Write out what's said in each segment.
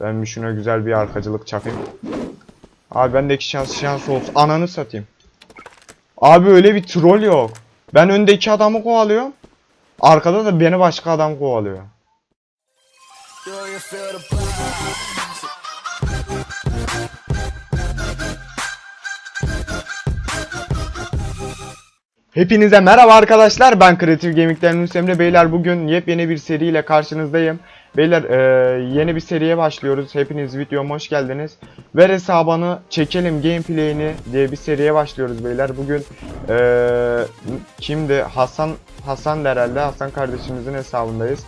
Ben bir şuna güzel bir arkacılık çakayım. Abi bendeki şans şans olsun. Ananı satayım. Abi öyle bir troll yok. Ben öndeki adamı kovalıyorum. Arkada da beni başka adam kovalıyor. Hepinize merhaba arkadaşlar. Ben Kreatif Yunus Emre Beyler. Bugün yepyeni bir seriyle karşınızdayım. Beyler e, yeni bir seriye başlıyoruz. Hepiniz videoma hoş geldiniz. Ver hesabını çekelim gameplay'ini diye bir seriye başlıyoruz beyler. Bugün e, kimdi? Hasan Hasan herhalde. Hasan kardeşimizin hesabındayız.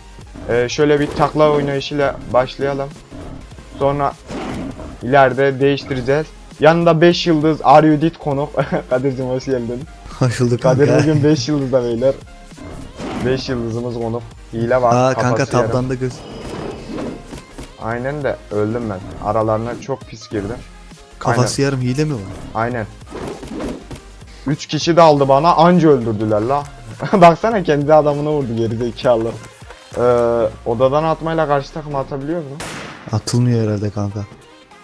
E, şöyle bir takla oynayışıyla başlayalım. Sonra ileride değiştireceğiz. Yanında 5 yıldız Aryudit konuk. Kadir'cim hoş geldin. Hoş bulduk Kadir kanka. bugün 5 yıldızda beyler. 5 yıldızımız konuk. Hile var. Aa kanka tabdan da göz. Aynen de öldüm ben. Aralarına çok pis girdim. Kafası yarım hile mi var? Aynen. 3 kişi de aldı bana anca öldürdüler la. Baksana kendi adamına vurdu geri zekalı. Ee, odadan atmayla karşı takıma atabiliyor mu? Atılmıyor herhalde kanka.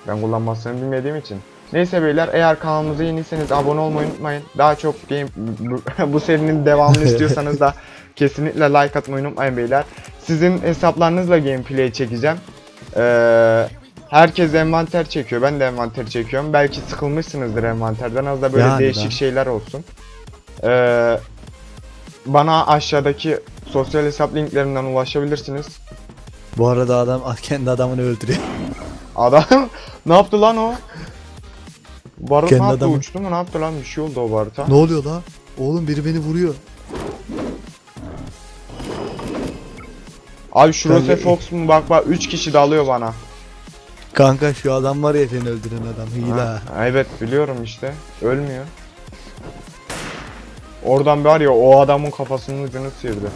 Ben kullanmasını bilmediğim için. Neyse beyler eğer kanalımıza yeniyseniz abone olmayı unutmayın. Daha çok game bu, bu serinin devamını istiyorsanız da kesinlikle like atmayı unutmayın beyler. Sizin hesaplarınızla gameplay çekeceğim. Ee, herkes envanter çekiyor. Ben de envanter çekiyorum. Belki sıkılmışsınızdır envanterden. Az da böyle Yani değişik ben- şeyler olsun. Ee, bana aşağıdaki sosyal hesap linklerinden ulaşabilirsiniz. Bu arada adam kendi adamını öldürüyor. Adam ne yaptı lan o? Barut Kendi ne yaptı adamı. uçtu mu ne yaptı lan bir şey oldu o Barut'a. ne oluyor la? Oğlum biri beni vuruyor. Abi şu Rose Ben- Fox mu bak bak 3 kişi dalıyor bana. Kanka şu adam var ya seni öldüren adam hile. Ha, ha. evet biliyorum işte. Ölmüyor. Oradan var ya o adamın kafasının ucunu sıyırdı.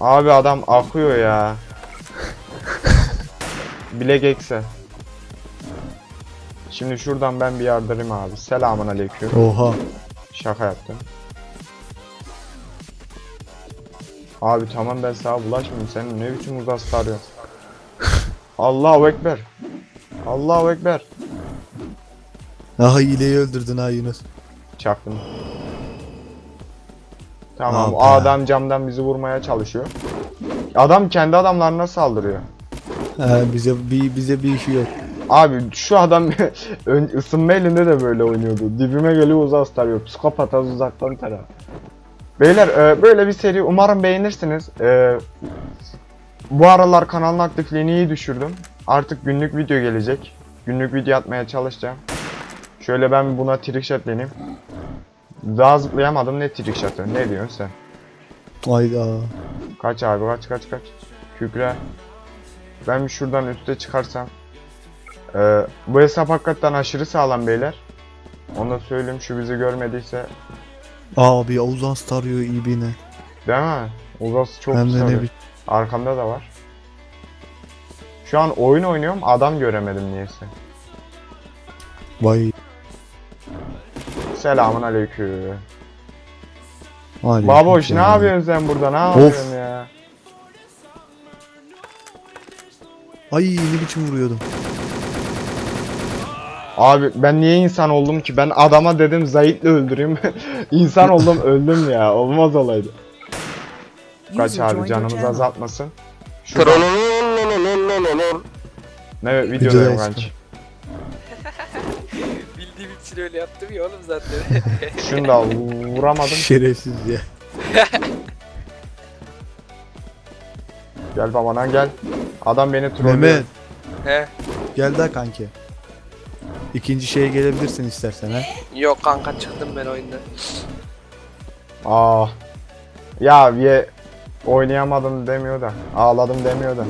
Abi adam akıyor ya. Bilek ekse. Şimdi şuradan ben bir yardırayım abi. Selamun aleyküm. Oha. Şaka yaptım. Abi tamam ben sana bulaşmayayım. Sen ne biçim uzası arıyorsun? Allahu Ekber. Allahu Ekber. Aha hileyi öldürdün ha Yunus. Çaktım. Tamam Abi. adam camdan bizi vurmaya çalışıyor. Adam kendi adamlarına saldırıyor. Ha, bize bir bize bir işi yok. Abi şu adam ısınma elinde de böyle oynuyordu. Dibime geliyor uzas tarıyor. Psikopat az uzaktan tarar. Beyler e, böyle bir seri umarım beğenirsiniz. E, bu aralar kanalın aktifliğini iyi düşürdüm. Artık günlük video gelecek. Günlük video atmaya çalışacağım. Şöyle ben buna trickshotleneyim. Daha zıplayamadım ne trickshot'ı ne diyorsun sen? Ayda. Kaç abi kaç kaç kaç. Kükre. Ben bir şuradan üste çıkarsam. Ee, bu hesap hakikaten aşırı sağlam beyler. Onu da söyleyeyim şu bizi görmediyse. Abi Oğuzhan starıyor ibine. Değil mi? Uzası çok Hem de sarıyor. ne bir Arkamda da var. Şu an oyun oynuyorum adam göremedim niyeyse. vay. Selamun aleyküm. Aleyküm Baboş ne selam. yapıyorsun sen burada ne yapıyorsun ya? Ay ne biçim vuruyordum. Abi ben niye insan oldum ki? Ben adama dedim Zahit'le öldüreyim. insan oldum öldüm ya. Olmaz olaydı. Kaç abi canımızı azaltmasın. Şuradan... Ne videodayım kanki. Bildiğim için öyle yaptım ya oğlum zaten. Şunu da vuramadım. Şerefsiz ya. Gel babana gel. Adam beni trollüyor. Mehmet He. gel daha kanki. İkinci şeye gelebilirsin istersen ha. Yok kanka çıktım ben oyundan. Aa. Ah. Ya ye oynayamadım demiyor da. Ağladım demiyor da.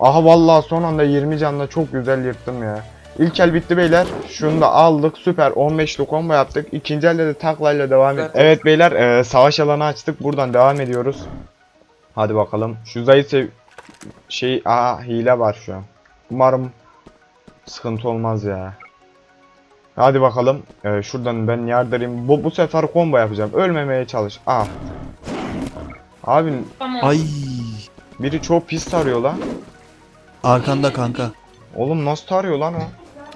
Aha vallahi son anda 20 canla çok güzel yırttım ya. İlk el bitti beyler. Şunu da aldık. Süper 15'li combo yaptık. İkinci elde de taklayla devam et. Süper. Evet beyler e, savaş alanı açtık. Buradan devam ediyoruz. Hadi bakalım. Şu zayıf şey aa hile var şu an. Umarım sıkıntı olmaz ya. Hadi bakalım. Ee, şuradan ben yardırayım. Bu, bu sefer combo yapacağım. Ölmemeye çalış. Ah. Abi Ay. Biri çok pis tarıyor lan. Arkanda kanka. Oğlum nasıl tarıyor lan o?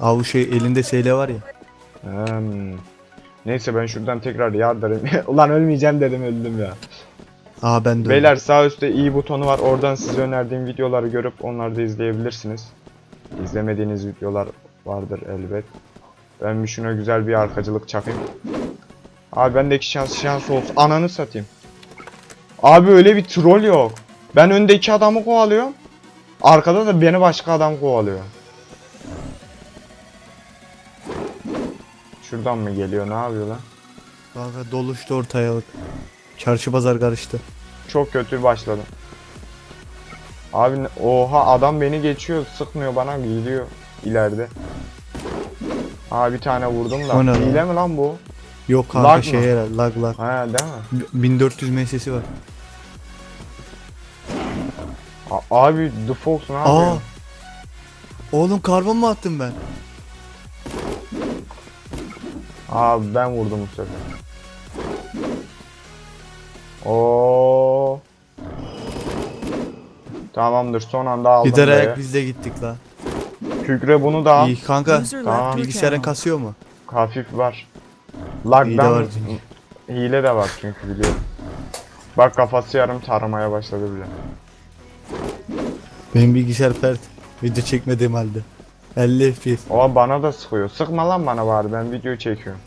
Aa bu şey elinde SL var ya. Hmm. Neyse ben şuradan tekrar yardırayım. Ulan ölmeyeceğim dedim öldüm ya. Aa ben de. Beyler sağ üstte i butonu var. Oradan size önerdiğim videoları görüp onları da izleyebilirsiniz. İzlemediğiniz videolar vardır elbet. Ben bir şuna güzel bir arkacılık çakayım. Abi bendeki şans şans olsun. Ananı satayım. Abi öyle bir troll yok. Ben öndeki adamı kovalıyorum. Arkada da beni başka adam kovalıyor. Şuradan mı geliyor? Ne yapıyor lan? Kanka doluştu ortayalık. Çarşı pazar karıştı. Çok kötü başladım. Abi oha adam beni geçiyor sıkmıyor bana gidiyor ileride. Ha bir tane vurdum da. O ne lan? Hile mi lan bu? Yok kanka Lag mı? şey herhalde lag lag. Ha değil mi? 1400 MS'si var. A- abi The Fox ne Aa. yapıyor? Oğlum karbon mu attım ben? Abi ben vurdum bu sefer. Oo. Tamamdır son anda aldım. Gider ayak biz de gittik la. Kükre bunu da al. İyi kanka. Tamam. Bilgisayarın kasıyor mu? Hafif var. Lag'dan var çünkü. hile de var çünkü biliyorum. Bak kafası yarım taramaya başladı bile. Benim bilgisayar pert. Video çekmediğim halde. 50 FPS. O bana da sıkıyor. Sıkma lan bana bari ben video çekiyorum.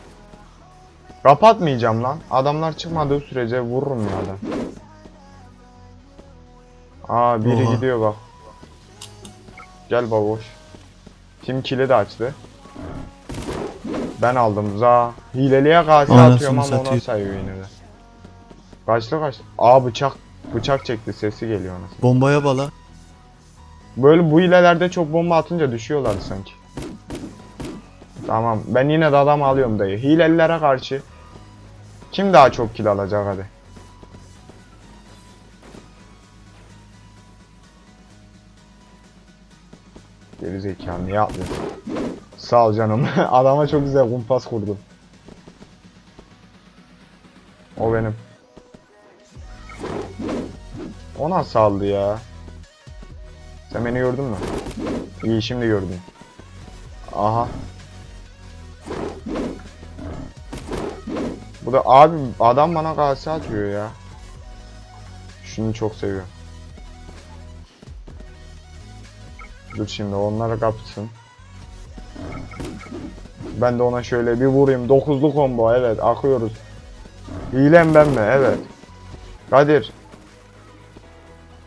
Kapatmayacağım lan. Adamlar çıkmadığı sürece vururum ya adam. Aa biri Oha. gidiyor bak. Gel baboş. Tim kili de açtı. Ben aldım za. Hileliye Anasını atıyorum ama ona satayım. sayıyor yine de. Kaçtı kaçtı. Aa bıçak. Bıçak çekti sesi geliyor anasını. Bombaya bala. Böyle bu hilelerde çok bomba atınca düşüyorlar sanki. Tamam. Ben yine de adam alıyorum dayı. Hilelilere karşı kim daha çok kill alacak hadi. Geri zekalı niye atlıyorsun? Sağ ol canım. Adama çok güzel kumpas kurdum. O benim. O nasıl aldı ya? Sen beni gördün mü? İyi şimdi gördüm. Aha. Bu da abi adam bana kase atıyor ya. Şunu çok seviyorum. Dur şimdi onlara kapsın. Ben de ona şöyle bir vurayım. Dokuzlu combo evet akıyoruz. Hilem ben mi? Evet. Kadir.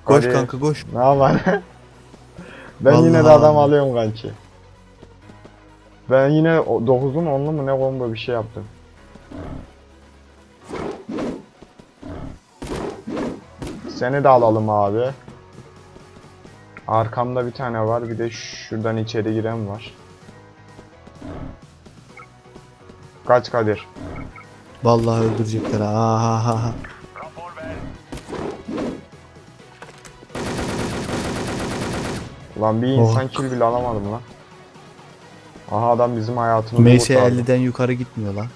Koş Kadir. kanka koş. Ne yapar? ben yine de Vallahi. adam alıyorum kanki. Ben yine 9'un 10'lu mu ne combo bir şey yaptım. Seni de alalım abi. Arkamda bir tane var. Bir de şuradan içeri giren var. Kaç Kadir. Vallahi öldürecekler. ha. Ha ha ha. Ulan bir Oh. insan kill bile alamadım lan. Aha adam bizim hayatımızı MS kurtardı. 50'den yukarı gitmiyor lan.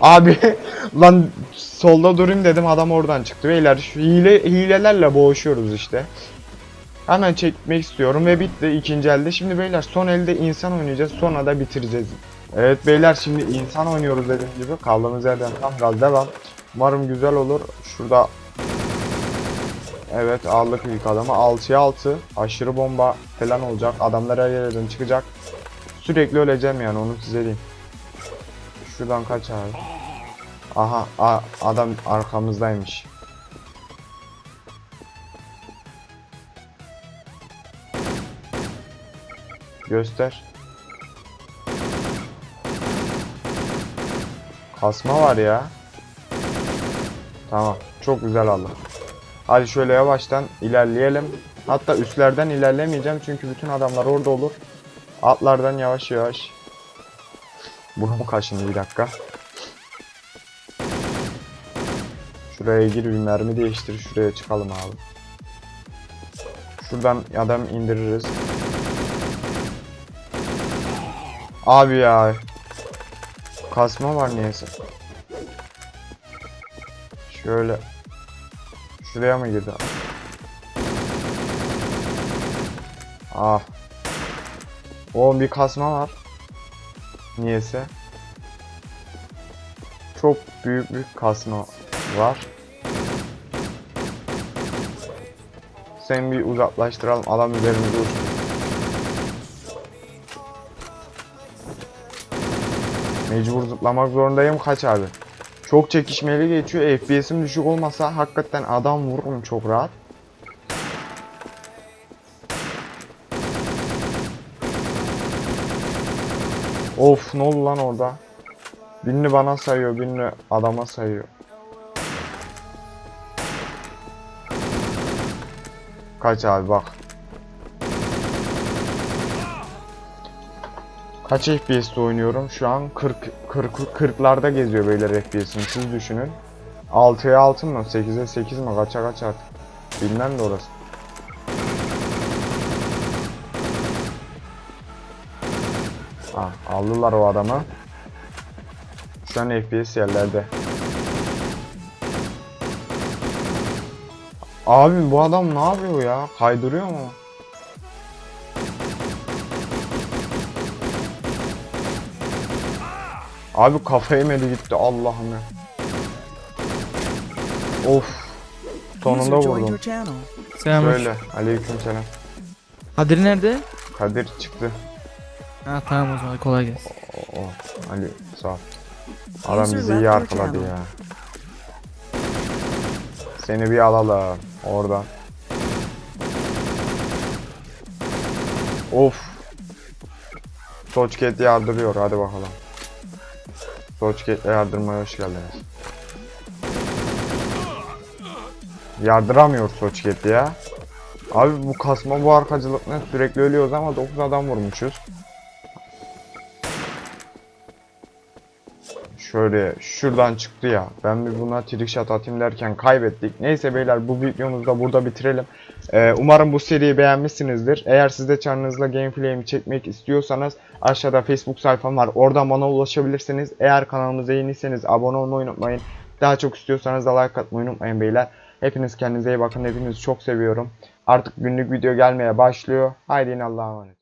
Abi lan solda durayım dedim adam oradan çıktı. Beyler şu hile, hilelerle boğuşuyoruz işte. Hemen çekmek istiyorum ve bitti ikinci elde. Şimdi beyler son elde insan oynayacağız sonra da bitireceğiz. Evet beyler şimdi insan oynuyoruz dediğim gibi. Kaldığımız yerden tam gaz devam. Umarım güzel olur. Şurada Evet aldık ilk adamı. 6'ya 6. Aşırı bomba falan olacak. Adamlar her yerden çıkacak. Sürekli öleceğim yani onu size diyeyim. Şuradan kaç abi. Aha a- adam arkamızdaymış. Göster. Kasma var ya. Tamam. Çok güzel aldı. Hadi şöyle yavaştan ilerleyelim. Hatta üstlerden ilerlemeyeceğim çünkü bütün adamlar orada olur. Atlardan yavaş yavaş. Burnum kaşındı bir dakika. Şuraya gir bir mermi değiştir. Şuraya çıkalım abi. Şuradan adam indiririz. Abi ya. Kasma var niyeyse. Şöyle. Şuraya mı girdi? Ah. O bir kasma var. Niyeyse. Çok büyük bir kasma var. Sen bir uzaklaştıralım. Adam üzerimize uçtu. Mecbur zıplamak zorundayım. Kaç abi? Çok çekişmeli geçiyor. FPS'im düşük olmasa hakikaten adam vururum çok rahat. Of ne oldu lan orada? Birini bana sayıyor, birini adama sayıyor. Kaç abi bak. Kaç FPS'te oynuyorum? Şu an 40 40 40'larda geziyor beyler FPS'im. Siz düşünün. 6'ya 6 mı? 8'e 8 mi? Kaça kaç artık? Bilmem de orası. Ah, aldılar o adamı. Şu an FPS yerlerde. Abi bu adam ne yapıyor ya? Kaydırıyor mu? Abi kafa yemedi gitti Allah'ım ya. Of. Sonunda vurdum. Selam. Böyle. Aleykümselam. Kadir nerede? Kadir çıktı. Ha tamam o zaman kolay gelsin. Oo, Ali sağ ol. Adam bizi iyi arkaladı ya. Seni bir alalım oradan. Of. Soçket yardırıyor hadi bakalım. Soçket yardırmaya hoş geldiniz. Yardıramıyor Soçket ya. Abi bu kasma bu arkacılık ne sürekli ölüyoruz ama 9 adam vurmuşuz. Şöyle şuradan çıktı ya. Ben bir buna trickshot atayım derken kaybettik. Neyse beyler bu videomuzu da burada bitirelim. Ee, umarım bu seriyi beğenmişsinizdir. Eğer siz de çarınızla gameplay'imi çekmek istiyorsanız aşağıda Facebook sayfam var. Oradan bana ulaşabilirsiniz. Eğer kanalımıza yeniyseniz abone olmayı unutmayın. Daha çok istiyorsanız da like atmayı unutmayın beyler. Hepiniz kendinize iyi bakın. Hepinizi çok seviyorum. Artık günlük video gelmeye başlıyor. Haydi yine Allah'a emanet.